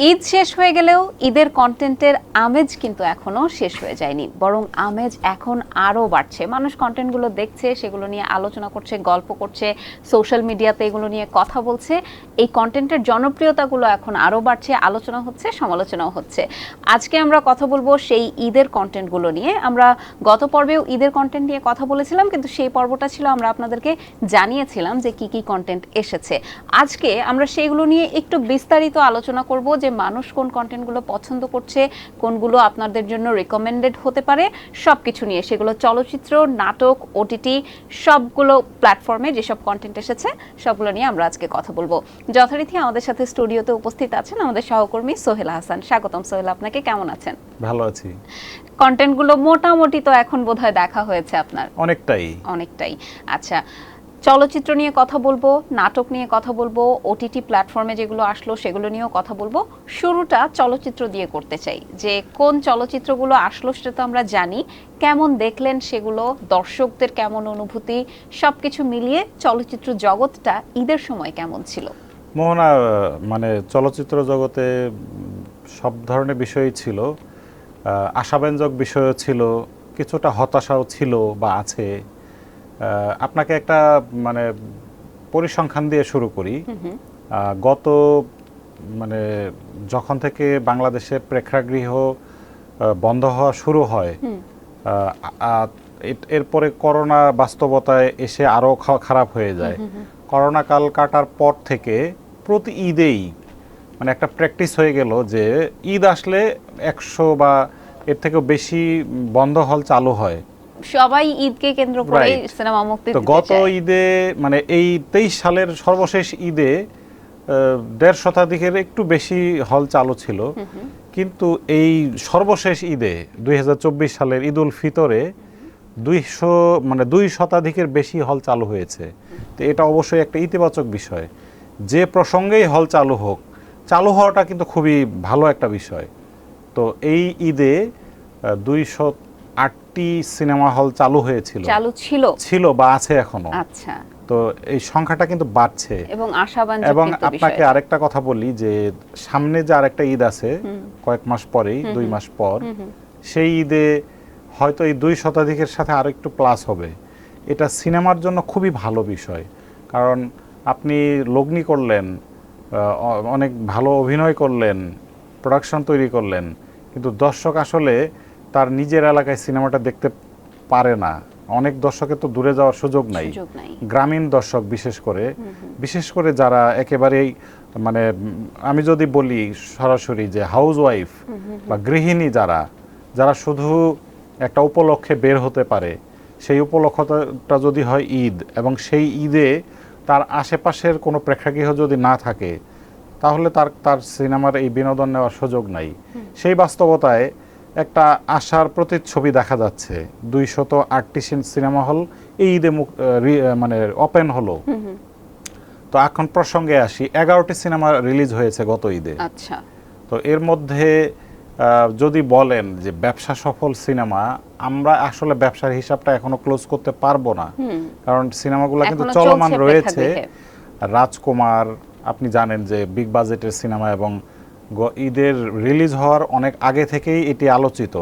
ঈদ শেষ হয়ে গেলেও ঈদের কন্টেন্টের আমেজ কিন্তু এখনও শেষ হয়ে যায়নি। বরং আমেজ এখন আরও বাড়ছে। মানুষ কন্টেন্টগুলো দেখছে, সেগুলো নিয়ে আলোচনা করছে, গল্প করছে, সোশ্যাল মিডিয়াতে এগুলো নিয়ে কথা বলছে। এই কন্টেন্টের জনপ্রিয়তাগুলো এখন আরও বাড়ছে, আলোচনা হচ্ছে, সমালোচনাও হচ্ছে। আজকে আমরা কথা বলব সেই ঈদের কন্টেন্টগুলো নিয়ে। আমরা গত পর্বেও ঈদের কন্টেন্ট নিয়ে কথা বলেছিলাম, কিন্তু সেই পর্বটা ছিল আমরা আপনাদেরকে জানিয়েছিলাম যে কি কি কন্টেন্ট এসেছে। আজকে আমরা সেইগুলো নিয়ে একটু বিস্তারিত আলোচনা করব যে মানুষ কোন কন্টেন্টগুলো পছন্দ করছে কোনগুলো আপনাদের জন্য রেকমেন্ডেড হতে পারে সব কিছু নিয়ে। সেগুলো চলচ্চিত্র নাটক ওটিটি সবগুলো প্ল্যাটফর্মে যেসব কন্টেন্ট এসেছে সবগুলো নিয়ে আমরা আজকে কথা বলব। যথারীতি আমাদের সাথে স্টুডিওতে উপস্থিত আছেন আমাদের সহকর্মী সোহেলা হাসান। স্বাগতম সোহেলা আপনাকে কেমন আছেন? ভালো আছি। কন্টেন্টগুলো মোটামুটি তো এখন বোধহয় দেখা হয়েছে আপনার। অনেকটাই। অনেকটাই। আচ্ছা চলচ্চিত্র নিয়ে কথা বলব, নাটক নিয়ে কথা বলব ওটিটি প্ল্যাটফর্মে যেগুলো আসলো সেগুলো নিয়েও কথা বলব। শুরুটা চলচ্চিত্র দিয়ে করতে চাই। যে কোন চলচ্চিত্রগুলো আসলো সেটা তো আমরা জানি। কেমন দেখলেন সেগুলো, দর্শকদের কেমন অনুভূতি সব কিছু মিলিয়ে চলচ্চিত্র জগৎটা ঈদের সময় কেমন ছিল? মোহনা মানে চলচ্চিত্র জগতে সব ধরনের বিষয়ই ছিল। আশাব্যঞ্জক বিষয়ও ছিল, কিছুটা হতাশাও ছিল বা আছে। আপনাকে একটা মানে পরিসংখ্যান দিয়ে শুরু করি। গত মানে যখন থেকে বাংলাদেশের প্রেক্ষাগৃহ বন্ধ হওয়া শুরু হয় এরপরে করোনা বাস্তবতায় এসে আরও খারাপ হয়ে যায়। করোনা কাল কাটার পর থেকে প্রতি ঈদেই মানে একটা প্র্যাকটিস হয়ে গেল যে ঈদ আসলে একশো বা এর থেকেও বেশি বন্ধ হল চালু হয়। সবাই ঈদকে কেন্দ্র করে সিনেমা মুক্তি তো গত ঈদে মানে এই তেইশ সালের সর্বশেষ ঈদে দেড় শতাধিকের একটু বেশি হল চালু ছিল। কিন্তু এই সর্বশেষ ঈদে দুই সালের ঈদ উল ফিতরে দুইশো মানে দুই শতাধিকের বেশি হল চালু হয়েছে। তো এটা অবশ্যই একটা ইতিবাচক বিষয়। যে প্রসঙ্গেই হল চালু হোক চালু হওয়াটা কিন্তু খুবই ভালো একটা বিষয়। তো এই ঈদে দুইশো আটটি সিনেমা হল চালু হয়েছিল। চালু ছিল। ছিল বা আছে এখনও। আচ্ছা। তো এই সংখ্যাটা কিন্তু বাড়ছে। এবং আশাবাঞ্জক এবং আপনাকে আরেকটা কথা বলি যে সামনে যে আরেকটা ঈদ আছে কয়েক মাস পরেই দুই মাস পর সেই ঈদে হয়তো এই দুই শতাধিকের সাথে আরও একটু প্লাস হবে। এটা সিনেমার জন্য খুবই ভালো বিষয়। কারণ আপনি লগ্নি করলেন অনেক ভালো অভিনয় করলেন প্রোডাকশন তৈরি করলেন। কিন্তু দর্শক আসলে তার নিজের এলাকায় সিনেমাটা দেখতে পারে না। অনেক দর্শকের তো দূরে যাওয়ার সুযোগ নাই। গ্রামীণ দর্শক বিশেষ করে। বিশেষ করে যারা একেবারেই মানে আমি যদি বলি সরাসরি যে হাউস ওয়াইফ বা গৃহিণী যারা যারা শুধু একটা উপলক্ষে বের হতে পারে সেই উপলক্ষটা যদি হয় ঈদ এবং সেই ঈদে তার আশেপাশের কোনো প্রেক্ষাগৃহ যদি না থাকে তাহলে তার তার সিনেমার এই বিনোদন নেওয়ার সুযোগ নাই। সেই বাস্তবতায় একটা আশার প্রতিচ্ছবি দেখা যাচ্ছে। দুইশত আটটি সিনেমা হল এই ঈদে মানে ওপেন হলো। তো এখন প্রসঙ্গে আসি এগারোটি সিনেমা রিলিজ হয়েছে গত ঈদে। আচ্ছা। তো এর মধ্যে যদি বলেন যে ব্যবসা সফল সিনেমা আমরা আসলে ব্যবসার হিসাবটা এখনও ক্লোজ করতে পারব না। কারণ সিনেমাগুলো কিন্তু চলমান রয়েছে। রাজকুমার আপনি জানেন যে বিগ বাজেটের সিনেমা এবং ঈদের রিলিজ হওয়ার অনেক আগে থেকেই এটি আলোচিত।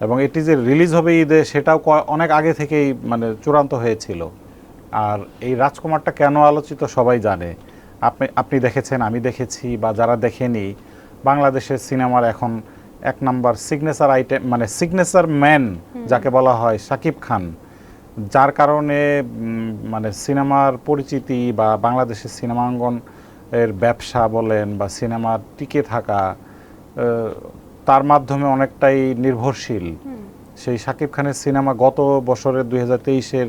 এবং এটি যে রিলিজ হবে ঈদে সেটাও অনেক আগে থেকেই মানে চূড়ান্ত হয়েছিল। আর এই রাজকুমারটা কেন আলোচিত সবাই জানে। আপনি আপনি দেখেছেন আমি দেখেছি বা যারা দেখেনি বাংলাদেশের সিনেমার এখন এক নাম্বার সিগনেচার আইটেম মানে সিগনেচার ম্যান যাকে বলা হয় সাকিব খান। যার কারণে মানে সিনেমার পরিচিতি বা বাংলাদেশের সিনেমাঙ্গন এর ব্যবসা বলেন বা সিনেমার টিকে থাকা তার মাধ্যমে অনেকটাই নির্ভরশীল। সেই শাকিব খানের সিনেমা গত বছরের দুই হাজার তেইশের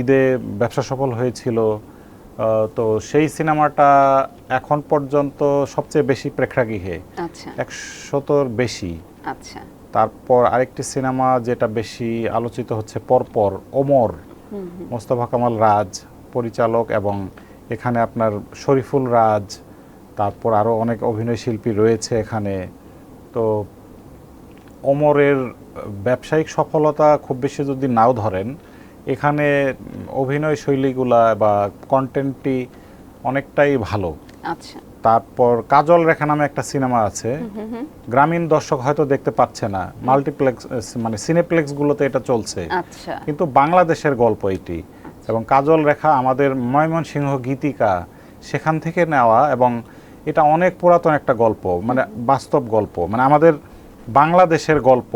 ঈদে ব্যবসা সফল হয়েছিল। তো সেই সিনেমাটা এখন পর্যন্ত সবচেয়ে বেশি প্রেক্ষাগৃহে। আচ্ছা। একশতর বেশি। আচ্ছা। তারপর আরেকটি সিনেমা যেটা বেশি আলোচিত হচ্ছে পরপর ওমর। মোস্তফা কামাল রাজ পরিচালক এবং এখানে আপনার শরীফুল রাজ তারপর আরও অনেক অভিনয় শিল্পী রয়েছে এখানে। তো ওমরের ব্যবসায়িক সফলতা খুব বেশি যদি নাও ধরেন এখানে অভিনয় শৈলীগুলা বা কন্টেন্টটি অনেকটাই ভালো। আচ্ছা। তারপর কাজল রেখা নামে একটা সিনেমা আছে। গ্রামীণ দর্শক হয়তো দেখতে পাচ্ছে না। মাল্টিপ্লেক্স মানে সিনেপ্লেক্সগুলোতে এটা চলছে। আচ্ছা। কিন্তু বাংলাদেশের গল্প এটি। এবং কাজল রেখা আমাদের ময়মনসিংহ গীতিকা সেখান থেকে নেওয়া এবং এটা অনেক পুরাতন একটা গল্প মানে বাস্তব গল্প মানে আমাদের বাংলাদেশের গল্প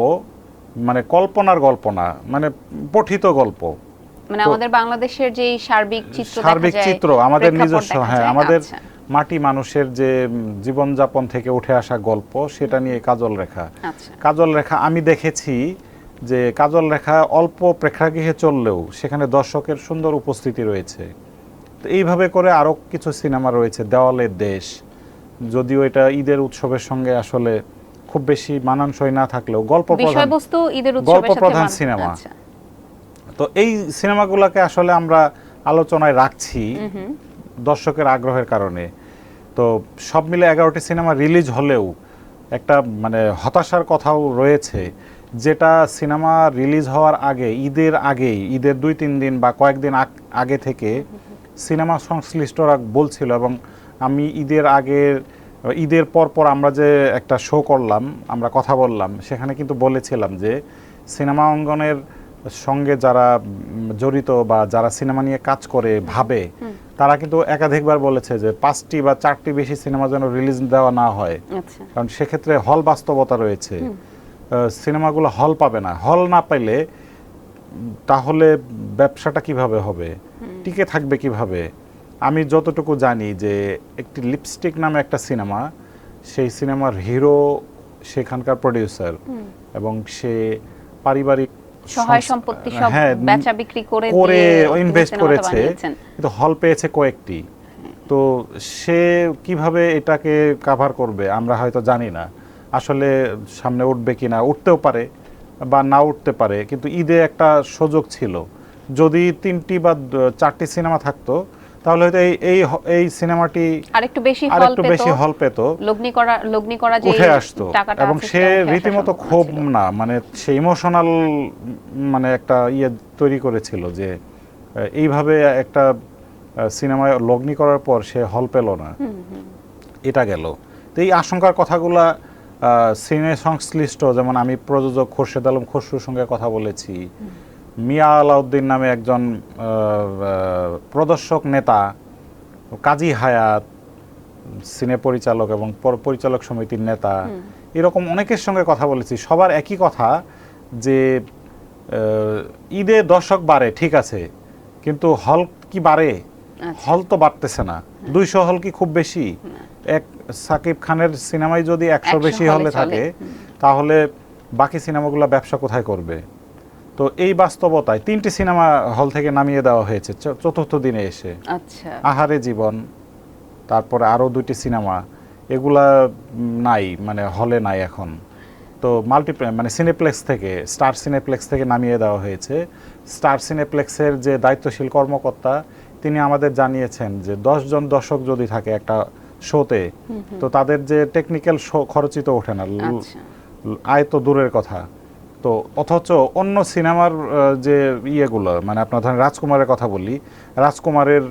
মানে কল্পনার গল্প না মানে পঠিত গল্প। মানে আমাদের বাংলাদেশের যে সার্বিক চিত্র সার্বিক চিত্র আমাদের নিজস্ব হ্যাঁ আমাদের আচ্ছা, মাটি মানুষের যে জীবনযাপন থেকে উঠে আসা গল্প সেটা নিয়ে কাজল রেখা। আচ্ছা। কাজল রেখা আমি দেখেছি যে কাজল রেখা অল্প প্রেক্ষাগৃহে চললেও সেখানে দর্শকের সুন্দর উপস্থিতি রয়েছে। তো এইভাবে করে আরও কিছু সিনেমা রয়েছে দেওয়ালের দেশ। যদিও এটা ঈদের উৎসবের সঙ্গে আসলে খুব বেশি মানানসই না থাকলেও গল্প বিষয়বস্তু ঈদের গল্প প্রধান সিনেমা। আচ্ছা। তো এই সিনেমাগুলোকে আসলে আমরা আলোচনায় রাখছি দর্শকের আগ্রহের কারণে। তো সব মিলে এগারোটি সিনেমা রিলিজ হলেও একটা মানে হতাশার কথাও রয়েছে। যেটা সিনেমা রিলিজ হওয়ার আগে ঈদের আগেই ঈদের দুই তিন দিন বা কয়েকদিন আগে থেকে সিনেমা সংশ্লিষ্টরা বলছিল এবং আমি ঈদের আগে ঈদের পর পর আমরা যে একটা শো করলাম আমরা কথা বললাম সেখানে কিন্তু বলেছিলাম যে সিনেমা অঙ্গনের সঙ্গে যারা জড়িত বা যারা সিনেমা নিয়ে কাজ করে ভাবে তারা কিন্তু একাধিকবার বলেছে যে পাঁচটি বা চারটি বেশি সিনেমা যেন রিলিজ দেওয়া না হয়। আচ্ছা। কারণ সেক্ষেত্রে হল বাস্তবতা রয়েছে। সিনেমাগুলো হল পাবে না। হল না পাইলে তাহলে ব্যবসাটা কীভাবে হবে? টিকে থাকবে কীভাবে? আমি যতটুকু জানি যে একটি লিপস্টিক নামে একটা সিনেমা সেই সিনেমার হিরো সেখানকার প্রডিউসার এবং সে পারিবারিক সহায় সম্পত্তি সব হ্যাঁ, বেচা বিক্রি করে করে ইনভেস্ট করেছে। কিন্তু হল পেয়েছে কয়েকটি। তো সে কীভাবে এটাকে কাভার করবে আমরা হয়তো জানি না। আসলে সামনে উঠবে কিনা উঠতেও পারে বা না উঠতে পারে কিন্তু ঈদে একটা সুযোগ ছিল। যদি তিনটি বা চারটি সিনেমা থাকতো তাহলে হয়তো এই এই এই সিনেমাটি আরেকটু বেশি হল আরেকটু পেতো বেশি হল পেত লগ্নি করা লগ্নি করা যে উঠে আসতো। টাকাটা এবং সে রীতিমতো ক্ষোভ না মানে সে ইমোশনাল মানে একটা ইয়ে তৈরি করেছিল যে এইভাবে একটা সিনেমায় লগ্নি করার পর সে হল পেল না। এটা গেল। তো এই আশঙ্কার কথাগুলা সিনে সংশ্লিষ্ট যেমন আমি প্রযোজক খোরশেদ আলম খসরুর সঙ্গে কথা বলেছি। মিয়া আলাউদ্দিন নামে একজন প্রদর্শক নেতা কাজী হায়াত সিনে পরিচালক এবং পরিচালক সমিতির নেতা এরকম অনেকের সঙ্গে কথা বলেছি। সবার একই কথা যে ঈদে দর্শক বাড়ে ঠিক আছে কিন্তু হল কি বাড়ে? আচ্ছা। হল তো বাড়তেছে না। দুইশো হল কি খুব বেশি? এক সাকিব খানের সিনেমায় যদি একশো বেশি হলে থাকে তাহলে বাকি সিনেমাগুলো ব্যবসা কোথায় করবে? তো এই বাস্তবতায় তিনটি সিনেমা হল থেকে নামিয়ে দেওয়া হয়েছে চ- চতুর্থ দিনে এসে। আচ্ছা। আহারে জীবন তারপরে আরও দুইটি সিনেমা এগুলা নাই মানে হলে নাই এখন। তো মাল্টি মানে সিনেপ্লেক্স থেকে স্টার সিনেপ্লেক্স থেকে নামিয়ে দেওয়া হয়েছে। স্টার সিনেপ্লেক্সের যে দায়িত্বশীল কর্মকর্তা তিনি আমাদের জানিয়েছেন যে জন দর্শক যদি থাকে একটা শোতে তো তাদের যে টেকনিক্যাল শো খরচই তো ওঠে না। আচ্ছা। আয় তো দূরের কথা। তো অথচ অন্য সিনেমার যে ইয়েগুলো মানে আপনার ধরেন রাজকুমারের কথা বলি রাজকুমারের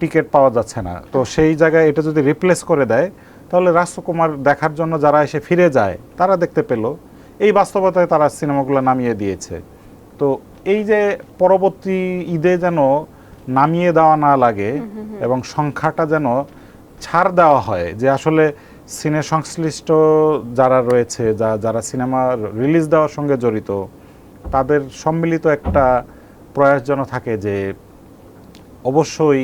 টিকিট পাওয়া যাচ্ছে না। তো সেই জায়গায় এটা যদি রিপ্লেস করে দেয় তাহলে রাজকুমার দেখার জন্য যারা এসে ফিরে যায় তারা দেখতে পেল। এই বাস্তবতায় তারা সিনেমাগুলো নামিয়ে দিয়েছে। তো এই যে পরবর্তী ঈদে যেন নামিয়ে দেওয়া না লাগে এবং সংখ্যাটা যেন ছাড় দেওয়া হয় যে আসলে সিনে সংশ্লিষ্ট যারা রয়েছে, যা, যারা সিনেমা রিলিজ দেওয়ার সঙ্গে জড়িত, তাদের সম্মিলিত একটা প্রয়াস যেন থাকে যে অবশ্যই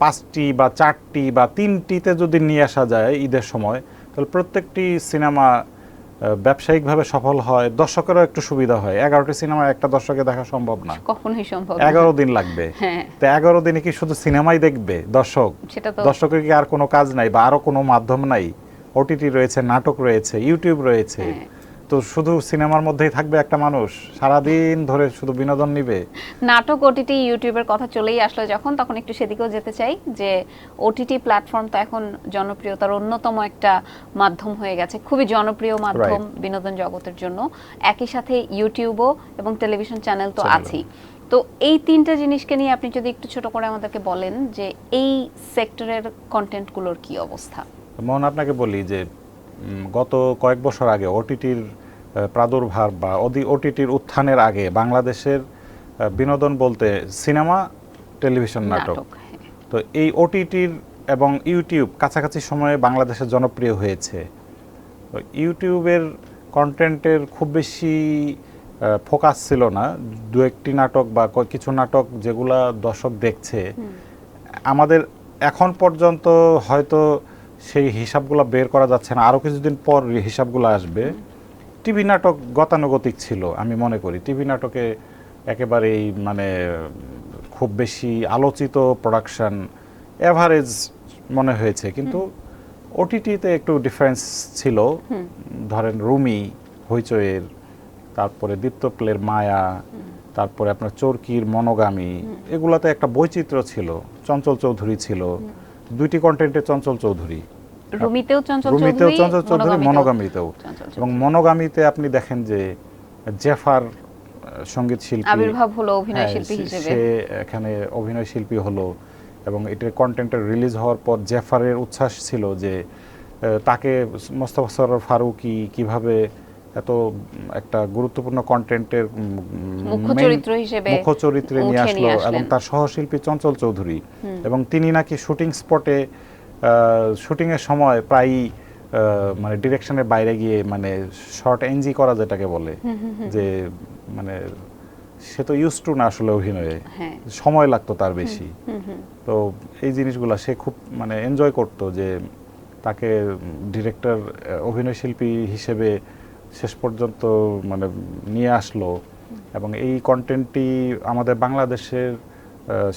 পাঁচটি বা চারটি বা তিনটিতে যদি নিয়ে আসা যায় ঈদের সময়, তাহলে প্রত্যেকটি সিনেমা ব্যবসায়িকভাবে সফল হয় দর্শকেরও একটু সুবিধা হয়। এগারোটি সিনেমা একটা দর্শকে দেখা সম্ভব না। কখনোই সম্ভব এগারো দিন লাগবে। হ্যাঁ। তো এগারো দিনে কি শুধু সিনেমাই দেখবে দর্শক? দর্শকের কি আর কোনো কাজ নাই বা আরও কোনো মাধ্যম নাই? ওটিটি রয়েছে নাটক রয়েছে ইউটিউব রয়েছে। হ্যাঁ। তো শুধু সিনেমার মধ্যেই থাকবে একটা মানুষ? সারাদিন ধরে শুধু বিনোদন নিবে? নাটক ওটিটি ইউটিউবের কথা চলেই আসলো যখন তখন একটু সেদিকেও যেতে চাই যে ওটিটি প্ল্যাটফর্ম তো এখন জনপ্রিয়তার অন্যতম একটা মাধ্যম হয়ে গেছে। খুবই জনপ্রিয় মাধ্যম বিনোদন জগতের জন্য। একই সাথে ইউটিউবও এবং টেলিভিশন চ্যানেল তো আছেই। তো এই তিনটা জিনিসকে নিয়ে আপনি যদি একটু ছোট করে আমাদেরকে বলেন যে এই সেক্টরের কন্টেন্টগুলোর কি অবস্থা? মোহন আপনাকে বলি যে গত কয়েক বছর আগে ওটিটির প্রাদুর্ভাব বা ওটিটির উত্থানের আগে বাংলাদেশের বিনোদন বলতে সিনেমা টেলিভিশন নাটক। হ্যাঁ। তো এই ওটিটির এবং ইউটিউব কাছাকাছি সময়ে বাংলাদেশে জনপ্রিয় হয়েছে। ইউটিউবের কন্টেন্টের খুব বেশি ফোকাস ছিল না। দু একটি নাটক বা কিছু নাটক যেগুলা দর্শক দেখছে। আমাদের এখন পর্যন্ত হয়তো সেই হিসাবগুলো বের করা যাচ্ছে না। আরও কিছুদিন পর হিসাবগুলো আসবে। টিভি নাটক গতানুগতিক ছিল আমি মনে করি। টিভি নাটকে একেবারেই মানে খুব বেশি আলোচিত প্রোডাকশন এভারেজ মনে হয়েছে। কিন্তু ওটিটিতে একটু ডিফারেন্স ছিল। ধরেন রুমি হইচয়ের তারপরে দীপ্ত প্লের মায়া তারপরে আপনার চরকির মনোগামী এগুলাতে একটা বৈচিত্র্য ছিল। চঞ্চল চৌধুরী ছিল। দুইটি কন্টেন্টে চঞ্চল চৌধুরী। রুমিতেও চঞ্চল রুমিতেও চৌধুরী চঞ্চল চৌধুরী। মনোগামীতেও। এবং মনোগামীতে আপনি দেখেন যে জেফার সংগীত শিল্পী আবির্ভাব হলো অভিনয় হ্যাঁ, শিল্পী সে- হিসেবে। সে এখানে অভিনয় শিল্পী হলো এবং এটার কন্টেন্টের রিলিজ হওয়ার পর জেফারের উচ্ছ্বাস ছিল যে তাকে মোস্তফা সরোয়ার ফারুকি কীভাবে এত একটা গুরুত্বপূর্ণ কন্টেন্টের মুখ্য চরিত্র হিসেবে মুখ্য চরিত্রে নিয়ে আসলো এবং তার সহশিল্পী চঞ্চল চৌধুরী। এবং তিনি নাকি শুটিং স্পটে শুটিং এর সময় প্রায়ই মানে ডিরেকশনের বাইরে গিয়ে মানে শর্ট এনজি করা যেটাকে বলে যে মানে সে তো ইউজ টু না আসলে অভিনয়ে। হ্যাঁ। সময় লাগতো তার বেশি। তো এই জিনিসগুলো সে খুব মানে এনজয় করতো যে তাকে ডিরেক্টর অভিনয় শিল্পী হিসেবে শেষ পর্যন্ত মানে নিয়ে আসলো এবং এই কন্টেন্টটি আমাদের বাংলাদেশের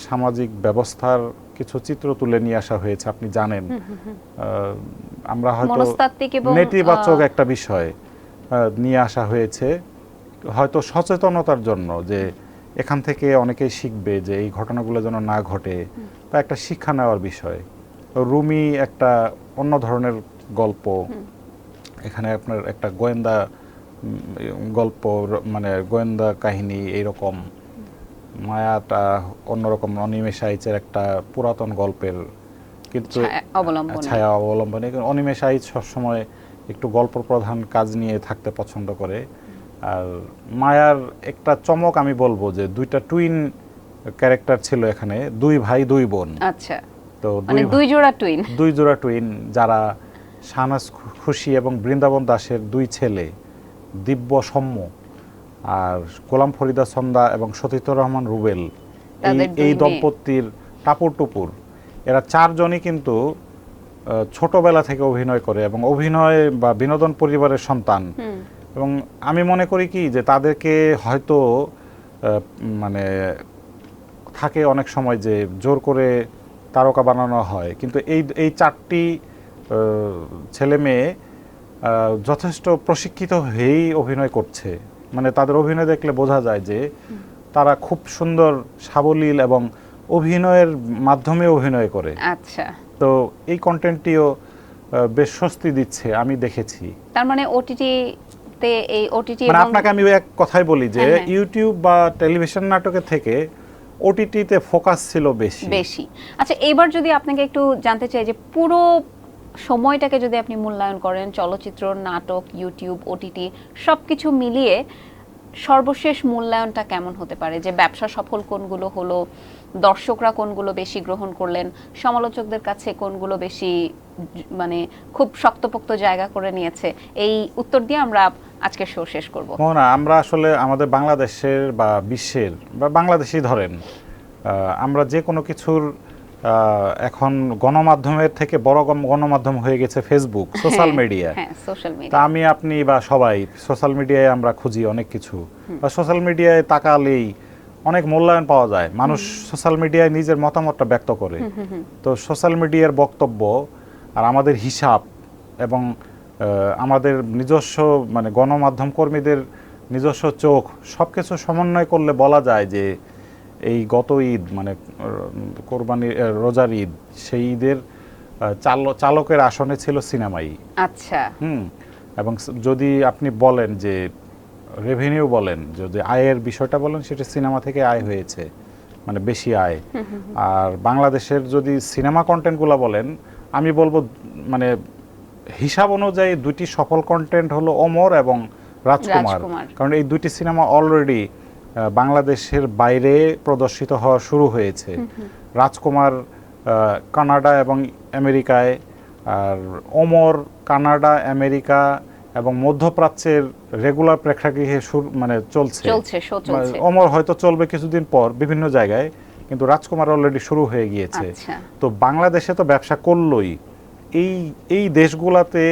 সামাজিক ব্যবস্থার কিছু চিত্র তুলে নিয়ে আসা হয়েছে আপনি জানেন। আমরা হয়তো নেতিবাচক একটা বিষয় নিয়ে আসা হয়েছে। হয়তো সচেতনতার জন্য যে এখান থেকে অনেকেই শিখবে যে এই ঘটনাগুলো যেন না ঘটে বা একটা শিক্ষা নেওয়ার বিষয়। রুমি একটা অন্য ধরনের গল্প। এখানে আপনার একটা গোয়েন্দা গল্প মানে গোয়েন্দা কাহিনী এইরকম। মায়াটা অন্যরকম অনিমেষ আইচের একটা পুরাতন গল্পের। কিন্তু ছায়া অবলম্বনে। অনিমেষ আইচ সবসময় একটু গল্প প্রধান কাজ নিয়ে থাকতে পছন্দ করে। আর মায়ার একটা চমক আমি বলব যে দুইটা টুইন ক্যারেক্টার ছিল এখানে দুই ভাই দুই বোন। আচ্ছা। তো মানে দুই জোড়া টুইন দুই জোড়া টুইন যারা শাহনাজ খুশি এবং বৃন্দাবন দাসের দুই ছেলে দিব্য সৌম্য আর গোলাম ফরিদা সন্দা এবং সতীতুর রহমান রুবেল এই। দম্পতির টাপুর টুপুর এরা চারজনই কিন্তু ছোটবেলা থেকে অভিনয় করে এবং অভিনয় বা বিনোদন পরিবারের সন্তান। এবং আমি মনে করি কি যে তাদেরকে হয়তো মানে থাকে অনেক সময় যে জোর করে তারকা বানানো হয়। কিন্তু এই এই চারটি ছেলে মেয়ে যথেষ্ট প্রশিক্ষিত হয়েই অভিনয় করছে। মানে তাদের অভিনয় দেখলে বোঝা যায় যে তারা খুব সুন্দর সাবলীল এবং অভিনয়ের মাধ্যমে অভিনয় করে। আচ্ছা। তো এই কন্টেন্টটিও বেশ স্বস্তি দিচ্ছে আমি দেখেছি। তার মানে ওটিটি তে এই ওটিটি মানে আপনাকে আমি এক কথাই বলি যে হ্যাঁ, হ্যাঁ। ইউটিউব বা টেলিভিশন নাটকের থেকে ওটিটিতে ফোকাস ছিল বেশি। বেশি। আচ্ছা এবার যদি আপনাকে একটু জানতে চাই যে পুরো সময়টাকে যদি আপনি মূল্যায়ন করেন, চলচ্চিত্র, নাটক ইউটিউব ওটিটি সব কিছু মিলিয়ে সর্বশেষ মূল্যায়নটা কেমন হতে পারে? যে ব্যবসা সফল কোনগুলো হলো, দর্শকরা কোনগুলো বেশি গ্রহণ করলেন, সমালোচকদের কাছে কোনগুলো বেশি মানে খুব শক্তপোক্ত জায়গা করে নিয়েছে, এই উত্তর দিয়ে আমরা আজকে শো শেষ করব। মোহনা আমরা আসলে আমাদের বাংলাদেশের বা বিশ্বের বা বাংলাদেশই ধরেন আমরা যে কোনো কিছুর এখন গণমাধ্যমের থেকে বড় গণমাধ্যম হয়ে গেছে ফেসবুক সোশ্যাল মিডিয়া হ্যাঁ সোশ্যাল তা আমি আপনি বা সবাই সোশ্যাল মিডিয়ায় আমরা খুঁজি অনেক কিছু। বা সোশ্যাল মিডিয়ায় তাকালেই অনেক মূল্যায়ন পাওয়া যায়। মানুষ সোশ্যাল মিডিয়ায় নিজের মতামতটা ব্যক্ত করে। তো সোশ্যাল মিডিয়ার বক্তব্য আর আমাদের হিসাব এবং আমাদের নিজস্ব মানে গণমাধ্যম কর্মীদের নিজস্ব চোখ সব কিছু সমন্বয় করলে বলা যায় যে এই গত ঈদ মানে কোরবানি রোজার ঈদ সেই ঈদের চাল- চালকের আসনে ছিল সিনেমাই আচ্ছা। হুম এবং যদি আপনি বলেন যে রেভিনিউ বলেন যদি আয়ের বিষয়টা বলেন সেটা সিনেমা থেকে আয় হয়েছে মানে বেশি আয়। আর বাংলাদেশের যদি সিনেমা কন্টেন্টগুলো বলেন আমি বলব মানে হিসাব অনুযায়ী দুটি সফল কন্টেন্ট হলো অমর এবং রাজকুমার। কারণ এই দুটি সিনেমা অলরেডি বাংলাদেশের বাইরে প্রদর্শিত হওয়া শুরু হয়েছে। রাজকুমার কানাডা এবং আমেরিকায় আর অমর কানাডা আমেরিকা এবং মধ্যপ্রাচ্যের রেগুলার প্রেক্ষাগৃহে শুরু মানে চলছে। অমর হয়তো চলবে কিছুদিন পর বিভিন্ন জায়গায় কিন্তু রাজকুমার অলরেডি শুরু হয়ে গিয়েছে। আচ্ছা। তো বাংলাদেশে তো ব্যবসা করলোই। এই এই দেশগুলাতে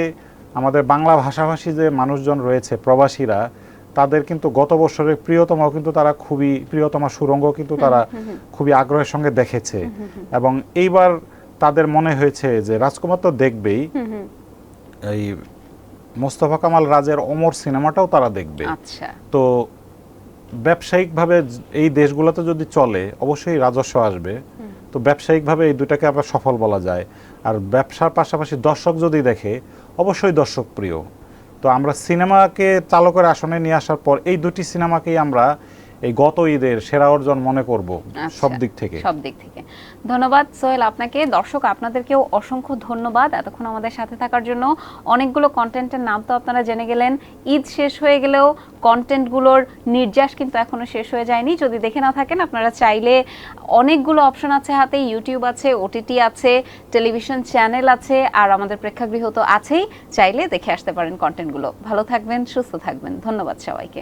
আমাদের বাংলা ভাষাভাষী যে মানুষজন রয়েছে প্রবাসীরা তাদের কিন্তু গত বছরের প্রিয়তমাও কিন্তু তারা খুবই প্রিয়তমা সুরঙ্গ কিন্তু তারা খুবই আগ্রহের সঙ্গে দেখেছে। এবং এইবার তাদের মনে হয়েছে যে রাজকুমার তো দেখবেই। এই মোস্তফা কামাল রাজের অমর সিনেমাটাও তারা দেখবে। আচ্ছা। তো ব্যবসায়িকভাবে এই দেশগুলোতে যদি চলে অবশ্যই রাজস্ব আসবে। তো ব্যবসায়িকভাবে এই দুটাকে আবার সফল বলা যায়। আর ব্যবসার পাশাপাশি দর্শক যদি দেখে অবশ্যই দর্শক প্রিয়। তো আমরা সিনেমাকে চালকের আসনে নিয়ে আসার পর এই দুটি সিনেমাকেই আমরা এই গত ঈদের সেরা অর্জন মনে করব আচ্ছা, সব দিক থেকে। সব দিক থেকে। ধন্যবাদ সোহেল আপনাকে। দর্শক, আপনাদেরকেও অসংখ্য ধন্যবাদ এতক্ষণ আমাদের সাথে থাকার জন্য। অনেকগুলো কন্টেন্টের নাম তো আপনারা জেনে গেলেন। ঈদ শেষ হয়ে গেলেও কন্টেন্টগুলোর নির্যাস কিন্তু এখনও শেষ হয়ে যায়নি। যদি দেখে না থাকেন, আপনারা চাইলে অনেকগুলো অপশন আছে হাতে। ইউটিউব আছে ওটিটি আছে টেলিভিশন চ্যানেল আছে, আর আমাদের প্রেক্ষাগৃহ তো আছেই। চাইলে দেখে আসতে পারেন কন্টেন্টগুলো ভালো থাকবেন, সুস্থ থাকবেন। ধন্যবাদ সবাইকে।